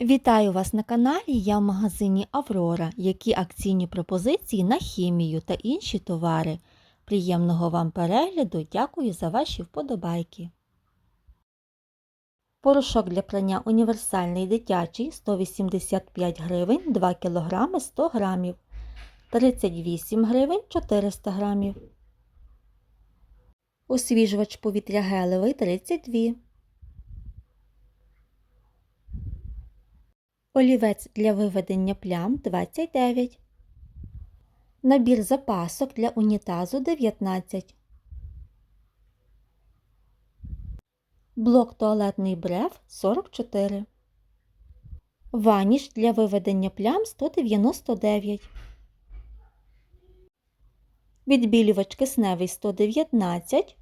Вітаю вас на каналі. Я в магазині Аврора. Які акційні пропозиції на хімію та інші товари. Приємного вам перегляду. Дякую за ваші вподобайки. Порошок для прання універсальний дитячий 185 гривень 2 кг 100 г. 38 гривень 400 г. Освіжувач повітря гелевий 32 Олівець для виведення плям 29. Набір запасок для унітазу 19. Блок туалетний брев 44. Ваніш для виведення плям 199. Відбілювач кисневий 119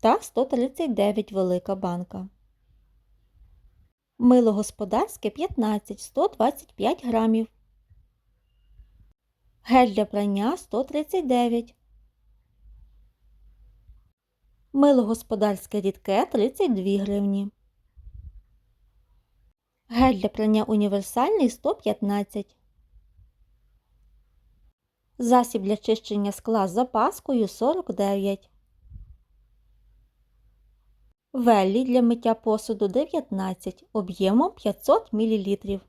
та 139 велика банка. Мило господарське 15 125 грамів. Гель для прання 139. Мило господарське рідке 32 гривні. Гель для прання універсальний 115. Засіб для чищення скла з запаскою 49. Веллі для миття посуду 19 об'ємом 500 мл.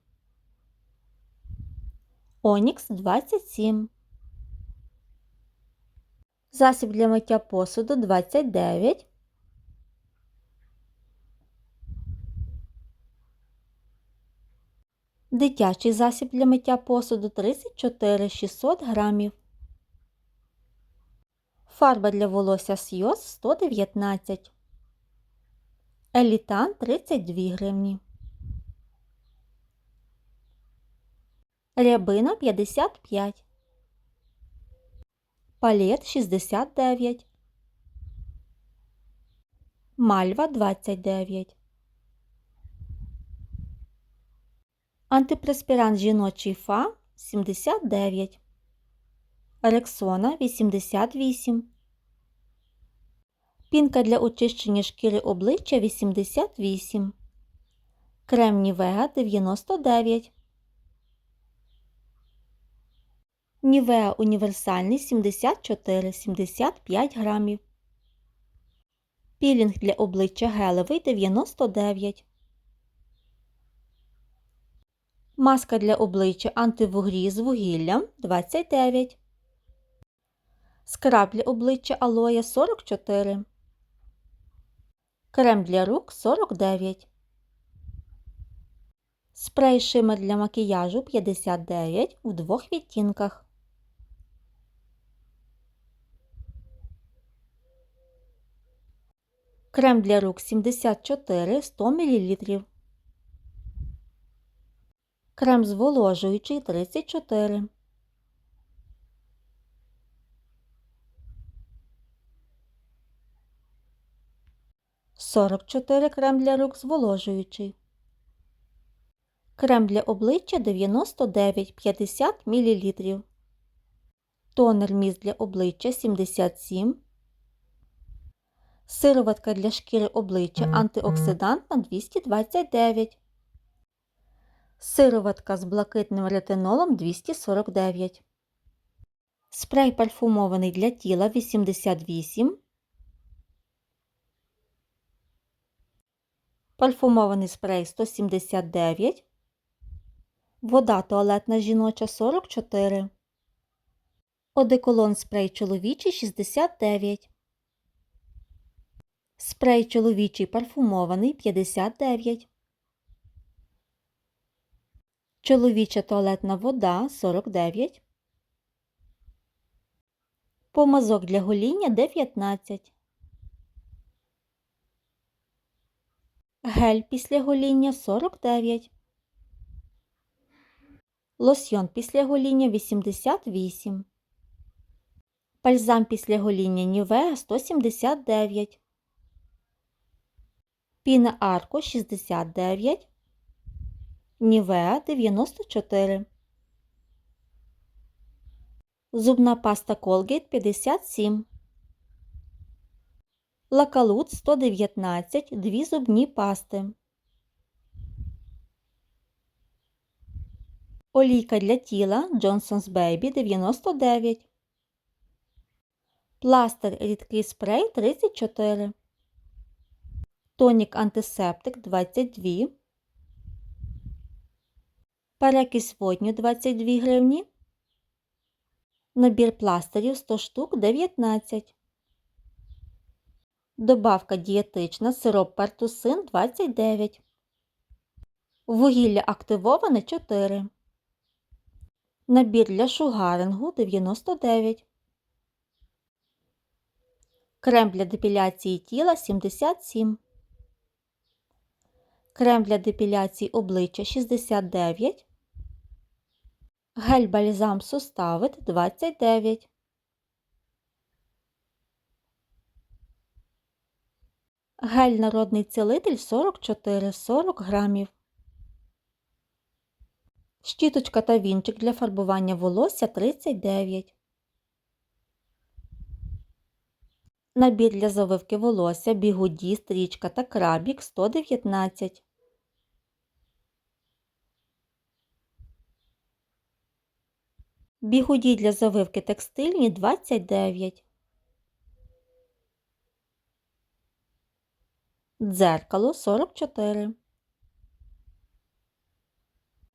Онікс 27. Засіб для миття посуду 29. Дитячий засіб для миття посуду 34 600 грамів. Фарба для волосся Сйоз 119 Елітан 32 гривні. Рябина 55. Палет 69. Мальва 29. Антипреспірант жіночий фа 79. Рексона 88. Пінка для очищення шкіри обличчя 88. Крем Нівеа 99. Нівеа універсальний 74-75 грамів. Пілінг для обличчя гелевий 99. Маска для обличчя антивугрі з вугіллям 29. Скраб для обличчя алоє 44. Крем для рук 49. Спрей шимер для макіяжу 59 у двох відтінках. Крем для рук 74 100 мл. Крем зволожуючий 34. Сорок чотири крем для рук зволожуючий. Крем для обличчя 99-50 мл. Тонер міст для обличчя 77. Сироватка для шкіри обличчя антиоксидантна 229. Сироватка з блакитним ретинолом 249. Спрей парфумований для тіла 88. Парфумований спрей 179. Вода туалетна жіноча 44. Одеколон спрей чоловічий 69. Спрей чоловічий парфумований 59. Чоловіча туалетна вода 49. Помазок для гоління 19. Гель після гоління 49. Лосьйон після гоління 88. Бальзам після гоління Нівеа 179. Піна Арко 69. Нівеа 94. Зубна паста Colgate 57. Лакалут 119 дві зубні пасти. Олійка для тіла Johnson's Baby 99. Пластир рідкий спрей 34. Тонік антисептик 22. Перекись водню 22 гривні. Набір пластирів 100 штук 19. Добавка дієтична сироп пертусин 29. Вугілля активоване 4. Набір для шугарингу 99. Крем для депіляції тіла 77. Крем для депіляції обличчя 69. Гель бальзам суставит 29. Гель народний цілитель 44 40 грамів. Щіточка та вінчик для фарбування волосся 39. Набір для завивки волосся, бігуді, стрічка та крабік 119. Бігуді для завивки текстильні 29. Дзеркало 44.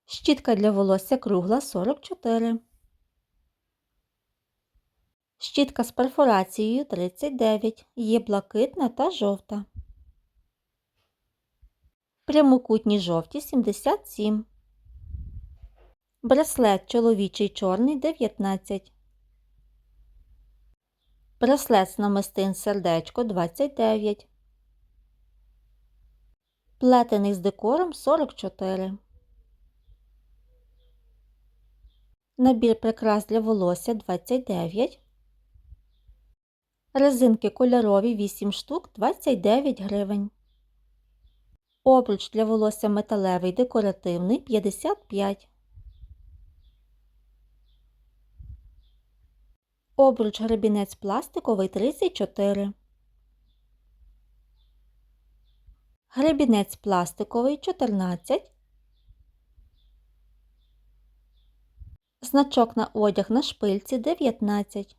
Щітка для волосся кругла 44. Щітка з перфорацією 39. Є блакитна та жовта. Прямокутні жовті 77. Браслет чоловічий чорний 19. Браслет з намистин сердечко 29. Плетений з декором 44. Набір прикрас для волосся 29. Резинки кольорові 8 штук 29 гривень. Обруч для волосся металевий декоративний 55. Обруч гребінець пластиковий 34. Гребінець пластиковий 14. Значок на одяг на шпильці 19.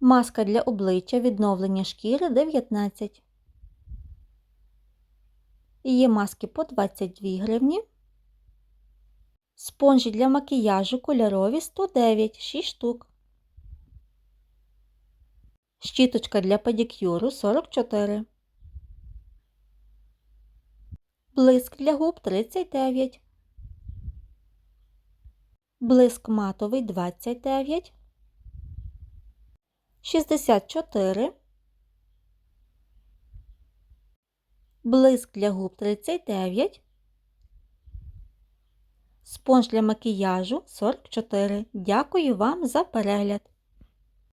Маска для обличчя відновлення шкіри 19. Є маски по 22 гривні. Спонжі для макіяжу кольорові 109 6 штук. Щіточка для педикюру 44. Блиск для губ 39. Блиск матовий 29. 64. Блиск для губ 39. Спонж для макіяжу 44. Дякую вам за перегляд!